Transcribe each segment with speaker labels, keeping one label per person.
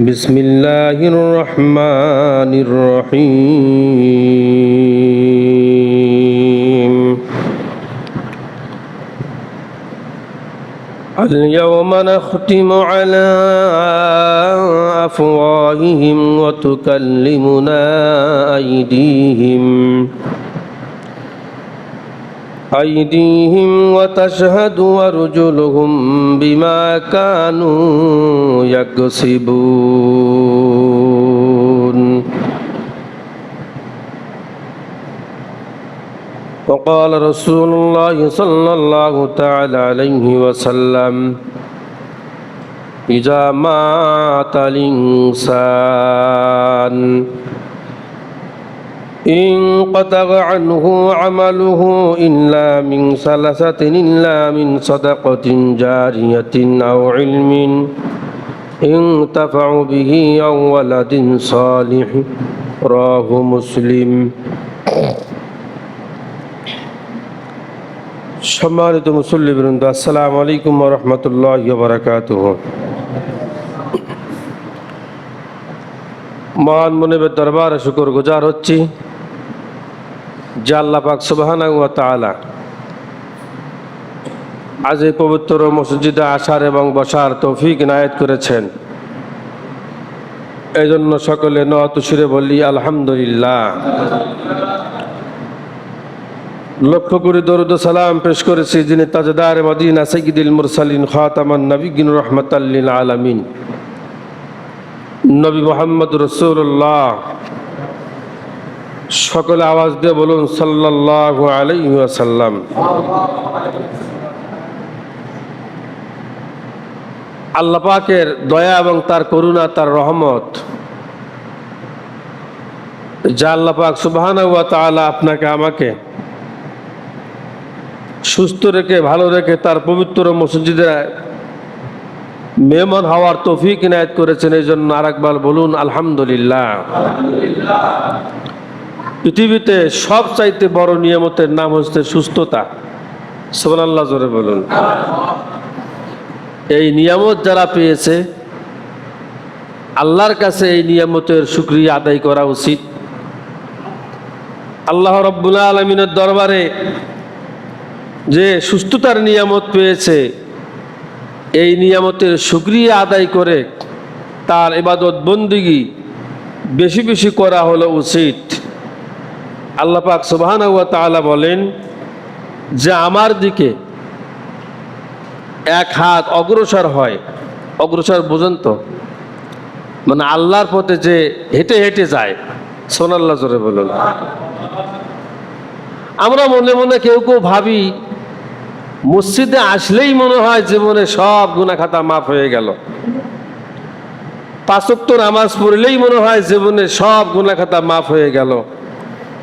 Speaker 1: بسم الله الرحمن الرحيم اليوم نختم على أفواههم وتكلمنا أيديهم أيديهم وتشهد أرجلهم بما كانوا يكسبون وقال رسول الله صلى الله تعالى عليه وسلم إذا مات الإنسان انقطع عنه عمله إلا من ثلاثة إلا من صدقة جارية أو علم انتفع به أو ولد صالح راه مسلم সম্মানিত মুসল্লি বৃন্দ আসসালামু আলাইকুম রহমতুল্লাহ বারাকাত মহান মনিবের দরবারে শুকর গুজার হচ্ছি যে আল্লাহ পাক সুবাহানা ওয়া তাআলা আজ এই পবিত্র মসজিদে আসার এবং বসার তৌফিক নায়ত করেছেন। এই জন্য সকলে নতুসুরে বলি, আলহামদুলিল্লাহ। লক্ষ্য করে দরুদ সালাম পেশ করেছি যিনি তাজদার মদিনা সৈয়দুল মুরসালিন খাতামান নবীন রহমতাল্লিল আলামিন। নবী মোহাম্মদ রসুল্লাহ সকলে আওয়াজ দিয়ে বলুন সাল্লাহ আলাইসাল্লাম আল্লাহ পাকের দয়া এবং তার করুণা, তার রহমত, যা আল্লাহ পাক সুবাহানা ওয়া আপনাকে, আমাকে সুস্থ রেখে, ভালো রেখে, তার পবিত্র মসজিদে মেহমান হওয়ার তৌফিক ইনায়ত করেছেন। এই জন্য আরেকবার বলুন, আলহামদুলিল্লাহ। পৃথিবীতে সব চাইতে বড় নিয়ামতের নাম হচ্ছে সুস্থতা। সোমান আল্লাহ জোরে বলুন। এই নিয়ামত যারা পেয়েছে, আল্লাহর কাছে এই নিয়ামতের সুক্রিয়া আদায় করা উচিত। আল্লাহ রব্বুল্লা আলমিনের দরবারে যে সুস্থতার নিয়ামত পেয়েছে, এই নিয়ামতের সুক্রিয়া আদায় করে তার এবাদত বন্দিগি বেশি বেশি করা হলো উচিত। আল্লাহ পাক সুবাহান তাআলা বলেন যে আমার দিকে এক হাত অগ্রসর হয়, অগ্রসর বোঝেন তো? মানে আল্লাহর পথে যে হেঁটে হেঁটে যায় সোনাল্লাহ জোরে বলুন। আমরা মনে মনে কেউ কেউ ভাবি, মসজিদে আসলেই মনে হয় জীবনে সব গুণাখাতা মাফ হয়ে গেল। পাঁচক্ত নামাজ পড়লেই মনে হয় জীবনে সব গুণাখাতা মাফ হয়ে গেল।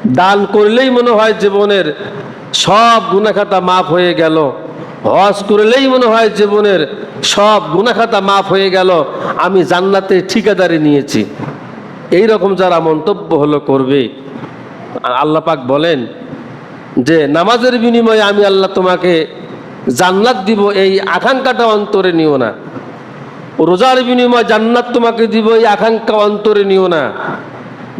Speaker 1: দান করলেই মনে হয় জীবনের সব গুণাখাতা মাফ হয়ে গেল। হজ করলেই মনে হয় জীবনের সব গুণাখাতা মাফ হয়ে গেল। আমি জান্নাতে ঠিকাদারি নিয়েছি। এই রকম যারা মন্তব্য হলো করবে। আল্লাহ পাক বলেন যে, নামাজের বিনিময়ে আমি আল্লাহ তোমাকে জান্নাত দিব, এই আকাঙ্ক্ষাটা অন্তরে নিও না। রোজার বিনিময়ে জান্নাত তোমাকে দিব, এই আকাঙ্ক্ষা অন্তরে নিও না।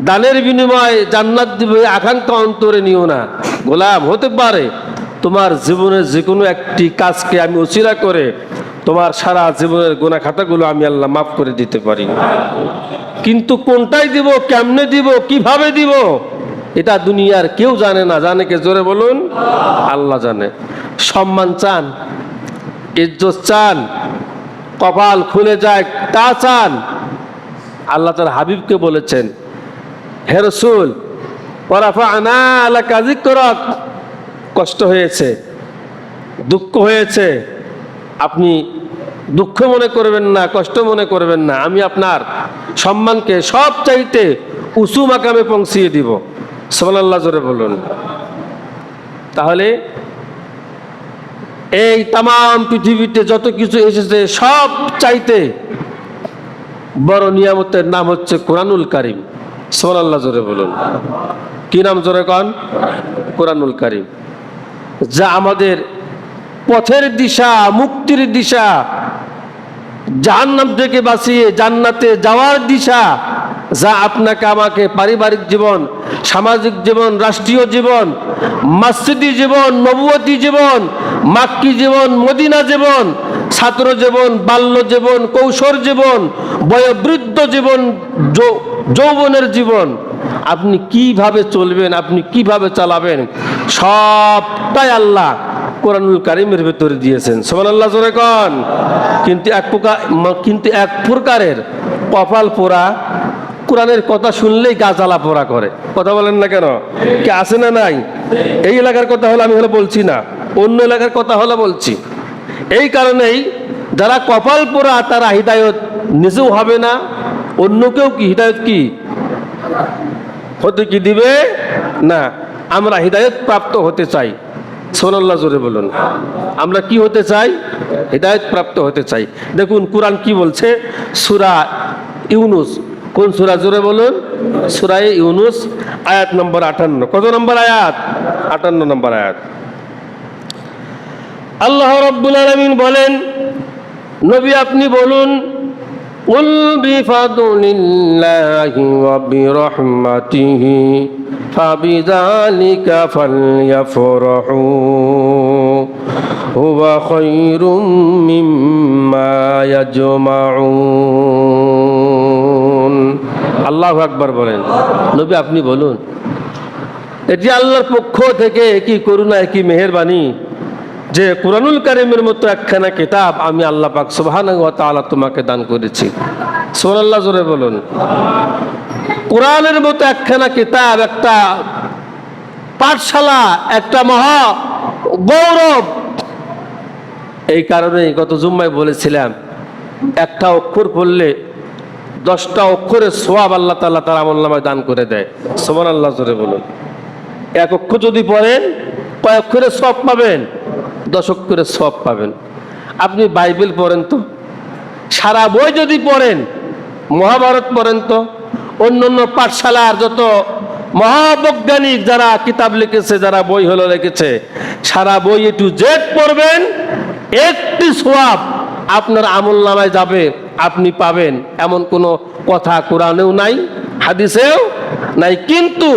Speaker 1: দানের বিনিময়ে জান্নাত দিবে আকাঙ্ক্ষা অন্তরে নিও না। গোলাম, হতে পারে তোমার জীবনের যে কোনো একটি কাজকে আমি উচিরা করে তোমার সারা জীবনের গোনা খাতাগুলো আমি আল্লাহ মাফ করে দিতে পারি। কিন্তু কোনটাই দিব, কেমনে দিব, কীভাবে দিব, এটা দুনিয়ার কেউ জানে না। জানে কে? জোরে বলুন। আল্লাহ জানে। সম্মান চান, ইজ্জত চান, কপাল খুলে যায়, তা চান। আল্লাহ তার হাবিবকে বলেছেন হে রসুল কষ্ট হয়েছে, দুঃখ হয়েছে, আপনি দুঃখ মনে করবেন না, কষ্ট মনে করবেন না, আমি আপনার সম্মানকে সব চাইতে উঁচু মাকামে পৌঁছিয়ে দিব। সোমাল্লাহ জোরে বলুন। তাহলে এই তাম পৃথিবীতে যত কিছু এসেছে সব চাইতে বড় নিয়ামতের নাম হচ্ছে কোরআনুল কারিম। সোমাল্লাহ জোরে বলুন। কি নাম জোরে কন? কোরআনুল কারিম। যা আমাদের পথের দিশা, মুক্তির দিশা, জাহান্নাম থেকে বাঁচিয়ে জান্নাতে যাওয়ার দিশা, যা আপনাকে আমাকে পারিবারিক জীবন, সামাজিক জীবন, রাষ্ট্রীয় জীবন, মাসজিদি জীবন নবুয়তী জীবন, মাক্কি জীবন, মদিনা জীবন, ছাত্র জীবন, বাল্য জীবন, কৌশল জীবন, বয়োবৃদ্ধ জীবন যৌবনের জীবন। আপনি কীভাবে চলবেন, আপনি কীভাবে চালাবেন, সবটাই আল্লাহ কোরআনুল কারিমের ভেতরে দিয়েছেন। সোমান আল্লাহ জোরে কন। কিন্তু এক প্রকার কিন্তু এক প্রকারের কপাল পোড়া, কোরআনের কথা শুনলেই গা জ্বালা পোড়া করে। কথা বলেন না কেন? কে আছে না নাই? এই এলাকার কথা হলে আমি হলে বলছি না। অন্য এলাকার কথা হলে বলছি। এই কারণেই যারা কপাল পোড়া, তারা হৃদায়ত নিজেও হবে না অন্যকেও কি হৃদায়ত কি? হতে কি দিবে? না, আমরা হৃদায়ত প্রাপ্ত হতে চাই। সোনাল্লাহ জোরে বলুন। আমরা কি হতে চাই? হৃদায়ত প্রাপ্ত হতে চাই। দেখুন, কোরআন কি বলছে? সুরা ইউনুস। কোন সুরা জোরে বলুন? সুরায় ইউনুস, আয়াত নম্বর আটান্ন। কত নম্বর আয়াত? আটান্ন নম্বর আয়াত। আল্লাহ রব্বুল আলমিন বলেন, নবী আপনি বলুন قل بفضل الله وبرحمته فبذلك فليفرحوا هو خير مما يجمعون আল্লাহ আকবার বলেন নবী আপনি বলুন এটি আল্লাহর পক্ষ থেকে কি করুণা কি মেহেরবানি যে কোরআনুল কারিমের মতো একখানা কিতাব আমি আল্লাহ পাক তাআলা তোমাকে দান করেছি। সুবহানাল্লাহ জোরে বলুন। কোরআনের মতো একখানা কিতাব, একটা পাঠশালা, একটা মহা গৌরব। এই কারণে গত জুম্মায় বলেছিলাম, একটা অক্ষর পড়লে দশটা অক্ষরের সোয়াব আল্লাহ তাআলা তার আমল নামায় দান করে দেয়। সোমান আল্লাহ জোরে বলুন। এক অক্ষর যদি পড়েন, কয় অক্ষরে সব পাবেন? দশ করে সব পাবেন। আপনি বাইবেল পড়েন তো? সারা বই যদি পড়েন, মহাভারত পড়েন তো? অন্য অন্য পাঠশালার যত মহাবৈজ্ঞানিক যারা কিতাব লিখেছে, যারা বই হলো লিখেছে, সারা বই একটু জেড পড়বেন, একটি সোয়াব আপনার আমল নামায় যাবে, আপনি পাবেন। এমন কোনো কথা কোরআনেও নাই, হাদিসেও নাই। কিন্তু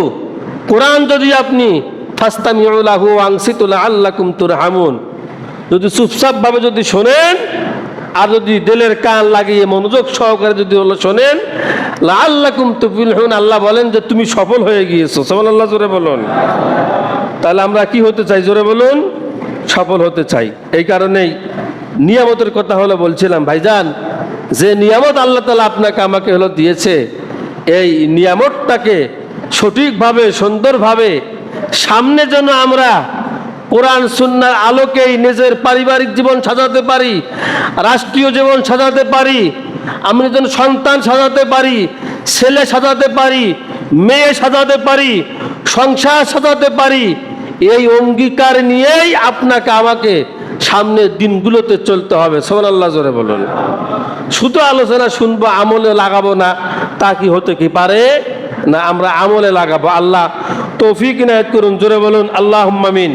Speaker 1: কোরআন যদি আপনি ফাস্তামিউলাহু আংসিতুল্লাহ আল্লাকুম তুরহামুন। যদি চুপচাপ ভাবে যদি শোনেন, আর যদি দিলের কান লাগিয়ে মনোযোগ সহকারে যদি হলো শোনেন আল্লাকুম তুফিলহুন, আল্লাহ বলেন যে তুমি সফল হয়ে গিয়েছো। সফল আল্লাহ জোরে বলুন। তাহলে আমরা কি হতে চাই? জোরে বলুন। সফল হতে চাই। এই কারণেই নিয়ামতের কথা হলো বলছিলাম, ভাইজান, যে নিয়ামত আল্লাহ তালা আপনাকে আমাকে হলো দিয়েছে, এই নিয়ামতটাকে সঠিকভাবে, সুন্দরভাবে সামনে যেন আমরা কোরআন, সুন্নার আলোকেই নিজের পারিবারিক জীবন সাজাতে পারি, রাষ্ট্রীয় জীবন সাজাতে পারি, আমরা যেন সন্তান সাজাতে পারি, ছেলে সাজাতে পারি, মেয়ে সাজাতে পারি, সংসার সাজাতে পারি, এই অঙ্গীকার নিয়েই আপনাকে আমাকে সামনের দিনগুলোতে চলতে হবে। সোমান আল্লাহ জোরে বলুন। শুধু আলোচনা শুনব, আমলে লাগাবো না, তা কি হতে কি পারে? না, আমরা আমলে লাগাবো। আল্লাহ তৌফিক নায়ত করুন, জোরে বলুন আল্লাহ মামিন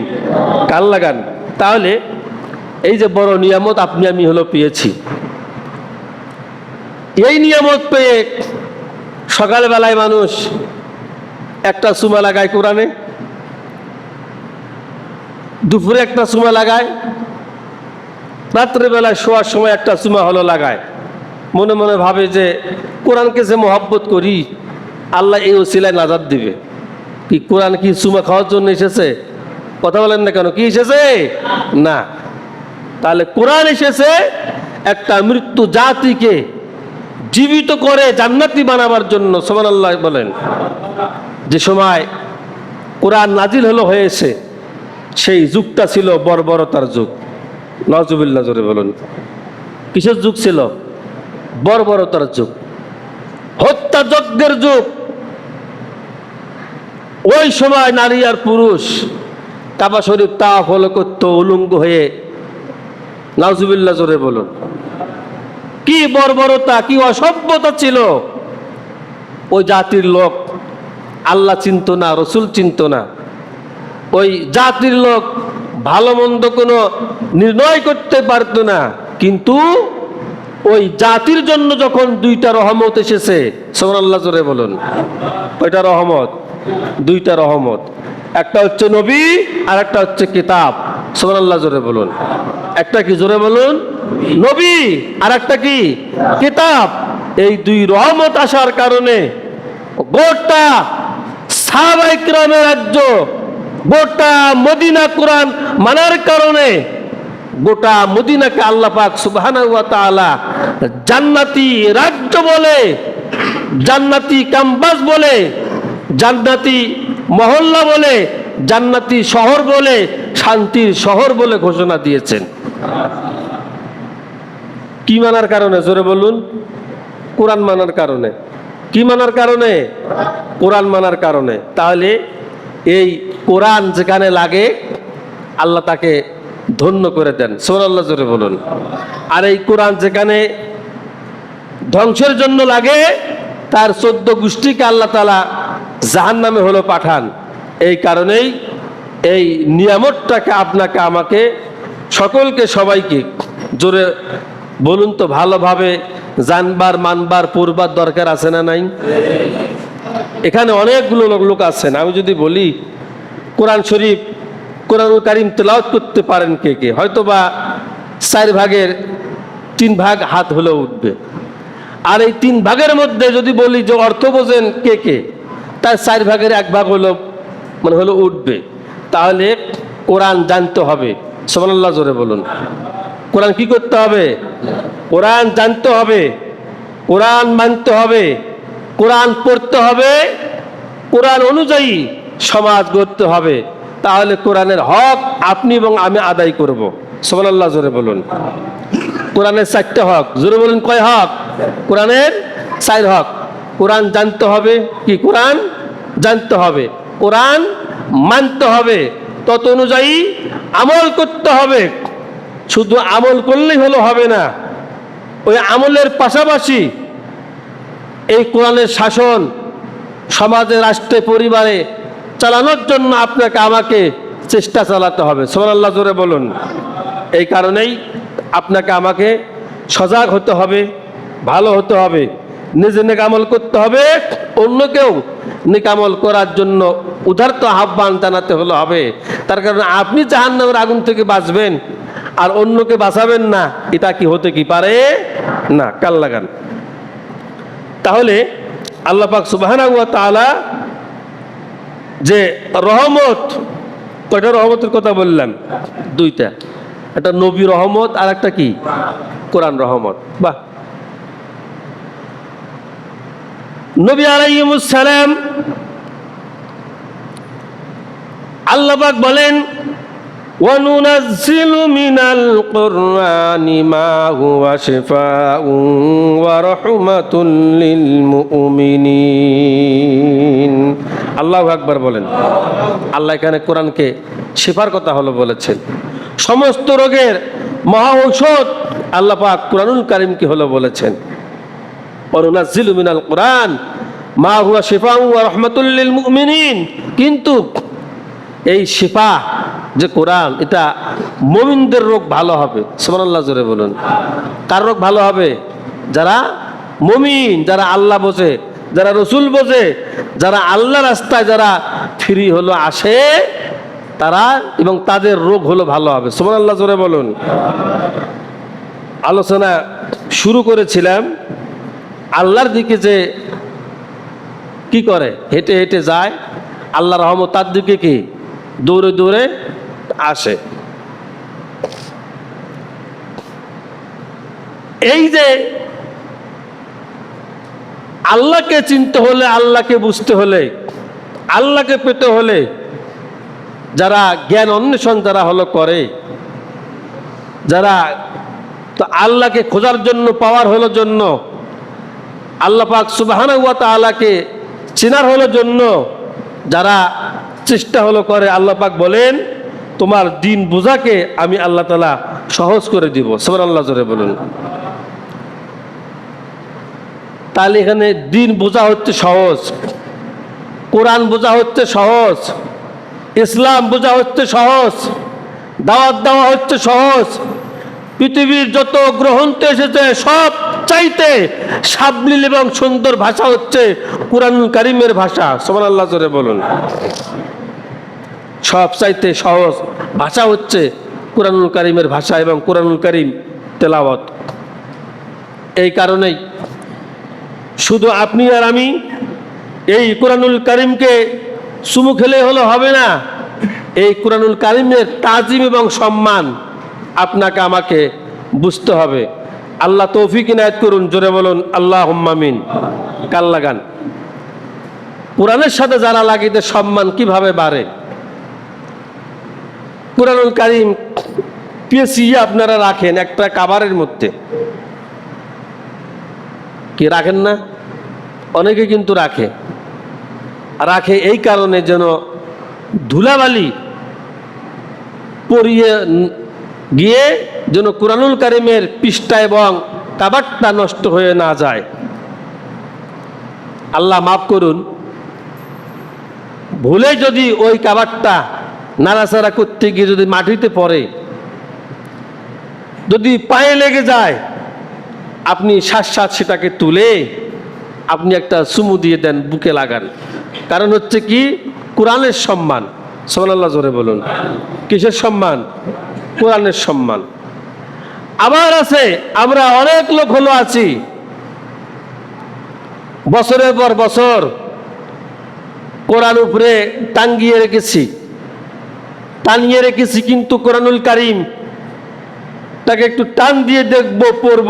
Speaker 1: কাল লাগান। তাহলে এই যে বড় নিয়ামত আপনি, আমি হলো পেয়েছি। এই নিয়ামত পেয়ে সকালবেলায় মানুষ একটা সুমা লাগায় কোরআনে, দুপুরে একটা সুমা লাগায়, রাত্রেবেলায় শোয়ার সময় একটা সুমা হলো লাগায়। মনে মনে ভাবে যে কোরআনকে যে মহাব্বত করি, আল্লাহ এই ওসিলায় নাজাদ দিবে। কি কোরআন কি সুমা খাওয়ার জন্য এসেছে? কথা বলেন না কেন? কি এসেছে? না। তাহলে কোরআন এসেছে একটা মৃত্যু জাতিকে জীবিত করে জান্নাতি বানাবার জন্য সোমান আল্লাহ বলেন। যে সময় কোরআন নাজিল হলো, হয়েছে, সেই যুগটা ছিল বর্বরতার যুগ। নজুবিল্লা জোরে বলুন। কিসের যুগ ছিল? বর্বরতার যুগ। হত্যাযজ্ঞের যুগ। ওই সময় নারী আর পুরুষ, কাবা শরীফ তা ফলো করতো উলঙ্গ হয়ে। নাজুবিল্লা জোরে বলুন। কি বর্বরতা, কি অসভ্যতা ছিল। ওই জাতির লোক, আল্লাহ চিনত না, রসুল চিনত না। ওই জাতির লোক ভালো মন্দ কোনো নির্ণয় করতে পারতো না। কিন্তু ওই জাতির জন্য যখন দুইটা রহমত এসেছে সোমান আল্লাহ জোরে বলুন। ওইটা রহমত? দুইটা রহমত। একটা হচ্ছে নবী আর একটা হচ্ছে কিতাব। সোমান আল্লাহ জোরে বলুন। একটা কি, জোরে বলুন? নবী আর একটা কি? কিতাব। এই দুই রহমত আসার কারণে গোটা সাহাবাইকরামের রাজ্য, গোটা মদিনা কোরআন মানার কারণে গোটা মদিনাকে আল্লাহ পাক তাআলা জান্নাতি রাজ্য বলে, জান্নাতি ক্যাম্পাস বলে জান্নাতি মহল্লা বলে, জান্নাতি শহর বলে, শান্তির শহর বলে ঘোষণা দিয়েছেন। কি মানার কারণে? জোরে বলুন। কোরআন মানার কারণে। কি মানার কারণে? কোরআন মানার কারণে। তাহলে এই কোরআন যেখানে লাগে, আল্লাহ তাকে ধন্য করে দেন। সোনাল্লাহ জোরে বলুন। আর এই কোরআন যেখানে ধ্বংসের জন্য লাগে, তার চোদ্দ গোষ্ঠীকে আল্লাহ তালা জাহান নামে হলো পাঠান। এই কারণেই এই নিয়ামতটাকে আপনাকে, আমাকে সকলকে সবাইকে জোরে বলুন তো, ভালোভাবে জানবার, মানবার পূর্বার দরকার আছে না নাই? এখানে অনেকগুলো লোক আছেন। আমি যদি বলি, কোরআন শরীফ, কোরআনুল কারিম তেলাওয়াত করতে পারেন কে কে? হয়তো বা চার ভাগের তিন ভাগ হাত হলেও উঠবে। আর এই তিন ভাগের মধ্যে যদি বলি যে অর্থ বোঝেন কে কে? তার চার ভাগের এক ভাগ হলো মানে হলো উঠবে। তাহলে কোরআন জানতে হবে। সোমানাল্লাহ জোরে বলুন। কোরআন কি করতে হবে? কোরআন জানতে হবে। কোরআন মানতে হবে। কোরআন পড়তে হবে। কোরআন অনুযায়ী সমাজ গড়তে হবে। তাহলে কোরআনের হক আপনি এবং আমি আদায় করব। সোমানাল্লাহ জোরে বলুন। কোরআনের চারটে হক। জোরে বলুন কয় হক? কোরআনের চার হক। কোরআন জানতে হবে। কি কোরআন? জানতে হবে। কোরআন মানতে হবে। তত অনুযায়ী আমল করতে হবে। শুধু আমল করলেই হলো হবে না। ওই আমলের পাশাপাশি এই কোরআনের শাসন সমাজে, রাষ্ট্রে, পরিবারে চালানোর জন্য আপনাকে, আমাকে চেষ্টা চালাতে হবে। সোমানাল্লাহ জোরে বলুন। এই কারণেই আপনাকে, আমাকে সজাগ হতে হবে, ভালো হতে হবে। নিজে নেকামল করতে হবে অন্যকেও নেকামল করার জন্য উদার্ত আহ্বান জানাতে হলে হবে। তার কারণে আপনি জাহান্নামের আগুন থেকে বাঁচবেন, আর অন্যকে বাঁচাবেন না, এটা কি হতে কি পারে? না, কাল লাগান। তাহলে আল্লাহ পাক যে রহমত, কয়টা রহমতের কথা বললাম? দুইটা। একটা নবী রহমত আর একটা কি? কোরআন রহমত। বাহ। নবী আলাইহিমুসসালাম আল্লাহ পাক বলেন وننزل من القرآن ما هو شفاء ورحمة للمؤمنين আল্লাহ আকবার বলেন আল্লাহ এখানে কোরআনকে শিফার কথা হলো বলেছেন সমস্ত রোগের মহা ঔষধ আল্লাহ পাক কোরআনুল কারিমকে হলো বলেছেন অনুনাজিলু মিনাল কোরআন মা হুয়া শিফা ওয়া মুমিনিন কিন্তু এই শিফা যে কোরআন, এটা মমিনদের রোগ ভালো হবে। সুবহানাল্লাহ জোরে বলুন। কার রোগ ভালো হবে? যারা মমিন, যারা আল্লাহ বোঝে, যারা রসুল বোঝে, যারা আল্লাহ রাস্তায় যারা ফ্রি হলো, আসে, তারা এবং তাদের রোগ হলো ভালো হবে। সুবহানাল্লাহ জোরে বলুন। আলোচনা শুরু করেছিলাম। আল্লাহর দিকে যে কি করে? হেঁটে হেঁটে যায়, আল্লাহ রহমত তার দিকে কি? দৌড়ে দৌড়ে আসে। এই যে আল্লাহকে চিনতে হলে, আল্লাহকে বুঝতে হলে, আল্লাহকে পেতে হলে যারা জ্ঞান অন্বেষণ যারা হলো করে, যারা তো আল্লাহকে খোঁজার জন্য, পাওয়ার হলো জন্য আল্লাহ পাক তাআলাকে চেনার হলো জন্য যারা চেষ্টা হলো করে, আল্লাহ পাক বলেন, তোমার দিন বোঝাকে আমি আল্লাহ তালা সহজ করে দিব। সবার আল্লাহ জোরে বলুন। তাহলে এখানে দিন বোঝা হচ্ছে সহজ, কোরআন বোঝা হচ্ছে সহজ, ইসলাম বোঝা হচ্ছে সহজ, দাওয়াত দেওয়া হচ্ছে সহজ, পৃথিবীর যত গ্রন্থ এসেছে সব চাইতে সাবলীল এবং সুন্দর ভাষা হচ্ছে কুরআনুল কারিমের ভাষা। সোমান আল্লাহ জোরে বলুন। সব চাইতে সহজ ভাষা হচ্ছে কুরআনুল কারিমের ভাষা এবং কুরআনুল কারিম তেলাওয়াত। এই কারণেই শুধু আপনি আর আমি এই কোরআনুল কারিমকে চুমু খেলে হলো হবে না, এই কোরআনুল কারিমের তাজিম এবং সম্মান আপনাকে, আমাকে বুঝতে হবে। আল্লাহ তৌফিক ইনায়ত করুন, জোরে বলুন আল্লাহ হুম্মামিন কাল লাগান? কোরআনের সাথে যারা লাগিতে সম্মান কীভাবে বাড়ে? কোরআনুল কারিম পেঁচিয়ে আপনারা রাখেন একটা কাবারের মধ্যে। কি রাখেন না? অনেকে কিন্তু রাখে। রাখে এই কারণে যেন ধুলাবালি পরিয়ে গিয়ে যেন কোরআনুল কারিমের পৃষ্ঠা এবং কাবারটা নষ্ট হয়ে না যায়। আল্লাহ মাফ করুন। ভুলে যদি ওই কাবারটা নাড়াচাড়া করতে গিয়ে যদি মাটিতে পড়ে, যদি পায়ে লেগে যায়, আপনি শ্বাস শ্বাস সেটাকে তুলে আপনি একটা চুমু দিয়ে দেন, বুকে লাগান। কারণ হচ্ছে কি? কোরআনের সম্মান। সোমানাল্লাহ জোরে বলুন। কিসের সম্মান? কোরআনের সম্মান। আবার আছে, আমরা অনেক লোক হলো আছি। বছরের পর বছর কোরআন উপরে টাঙ্গিয়ে রেখেছি। টানিয়ে রেখেছি কিন্তু কোরআনুল কারিম তাকে একটু টান দিয়ে দেখব, পড়ব।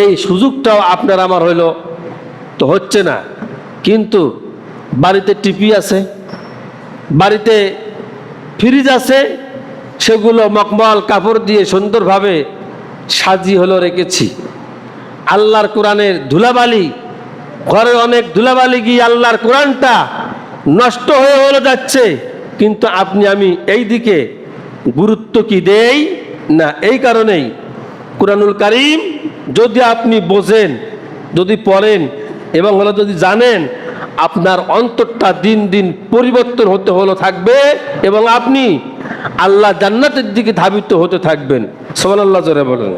Speaker 1: এই সুযোগটাও আপনার আমার হইল, তো হচ্ছে না। কিন্তু বাড়িতে টিপি আছে, বাড়িতে ফ্রিজ আছে সেগুলো মকমল কাপড় দিয়ে সুন্দরভাবে সাজি হলো রেখেছি। আল্লাহর কোরআনের ধুলাবালি, ঘরে অনেক ধুলাবালি গিয়ে আল্লাহর কোরআনটা নষ্ট হয়ে হলে যাচ্ছে, কিন্তু আপনি আমি এই দিকে গুরুত্ব কি দেই না এই কারণেই? কোরআনুল কারিম যদি আপনি বোঝেন, যদি পড়েন এবং হলো যদি জানেন, আপনার অন্তরটা দিন দিন পরিবর্তন হতে হলো থাকবে এবং আপনি আল্লাহ জান্নাতের দিকে ধাবিত হতে থাকবেন। সোমান আল্লাহ জোরে বলুন।